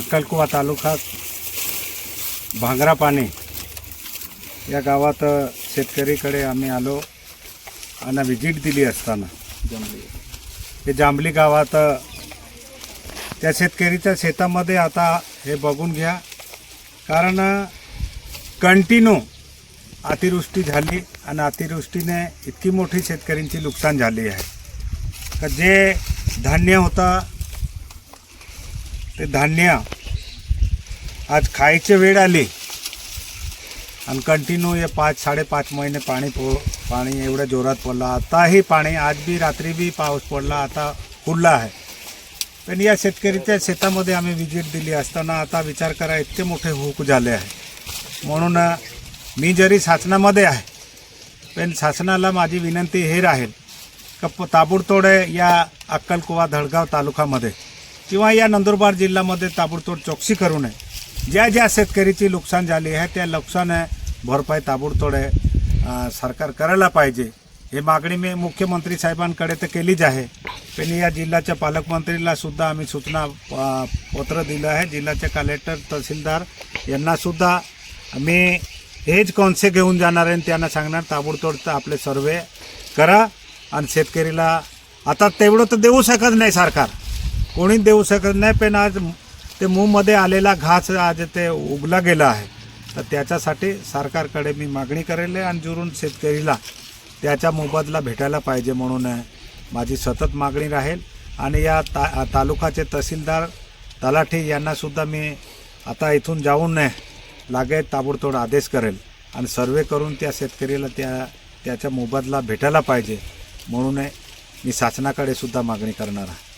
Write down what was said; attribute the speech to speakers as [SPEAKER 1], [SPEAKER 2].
[SPEAKER 1] अक्कलकुवा तालुका भांगरा पाणी या गावात शेतकरीकडे आम्ही आलो आणि व्हिजिट दिली असताना. हे जांभली गावात त्या शेतकरीच्या शेतामध्ये आता हे बघून घ्या. कारण कंटिन्यू अतिवृष्टी झाली आणि अतिवृष्टीने इतकी मोठी शेतकऱ्यांची नुकसान झाली आहे. का जे धान्य होता ते धान्य आज खायची वेळ आली. आणि कंटिन्यू हे पाच साडेपाच महिने पाणी पो पाणी एवढ्या जोरात पडला. आताही पाणी आज बी रात्री बी पाऊस पडला आता खुलला आहे. पण या शेतकरीच्या शेतामध्ये आम्ही विजिट दिली असताना आता विचार करा इतके मोठे हुक झाले आहे. म्हणून मी जरी शासनामध्ये आहे पण शासनाला माझी विनंती हे राहील का प- ताबडतोड या अक्कलकुवा धडगाव तालुक्यामध्ये किंवा या नंदुरबार जिल्ह्यामध्ये ताबडतोड चौकशी करू नये. ज्या ज्या शेतकरीची नुकसान झाली आहे त्या नुकसान भरपाई ताबडतोड आहे सरकार करायला पाहिजे. हे मागणी मी मुख्यमंत्री साहेबांकडे तर केलीच आहे. पण या जिल्ह्याच्या पालकमंत्रीला सुद्धा आम्ही सूचना पत्र दिलं आहे. जिल्ह्याचे कलेक्टर तहसीलदार यांनासुद्धा मी हेच कॉन्से घेऊन जाणार आहे आणि त्यांना सांगणार ताबडतोड तर आपले सर्वे करा आणि शेतकरीला आता तेवढं तर देऊ शकत नाही सरकार. कोणीच देऊ शकत नाही पण आज ते मूमध्ये आलेला घास आज ते उगला गेला आहे. तर त्याच्यासाठी सरकारकडे मी मागणी करेल आहे आणि जुरून शेतकरीला त्याचा मोबदला भेटायला पाहिजे म्हणून माझी सतत मागणी राहील. आणि या ता तालुकाचे तहसीलदार तलाठी यांनासुद्धा मी आता इथून जाऊन लागेल ताबडतोड आदेश करेल आणि सर्वे करून त्या शेतकरीला त्या त्याचा मोबदला भेटायला पाहिजे म्हणून मी शासनाकडे सुद्धा मागणी करणार आहे.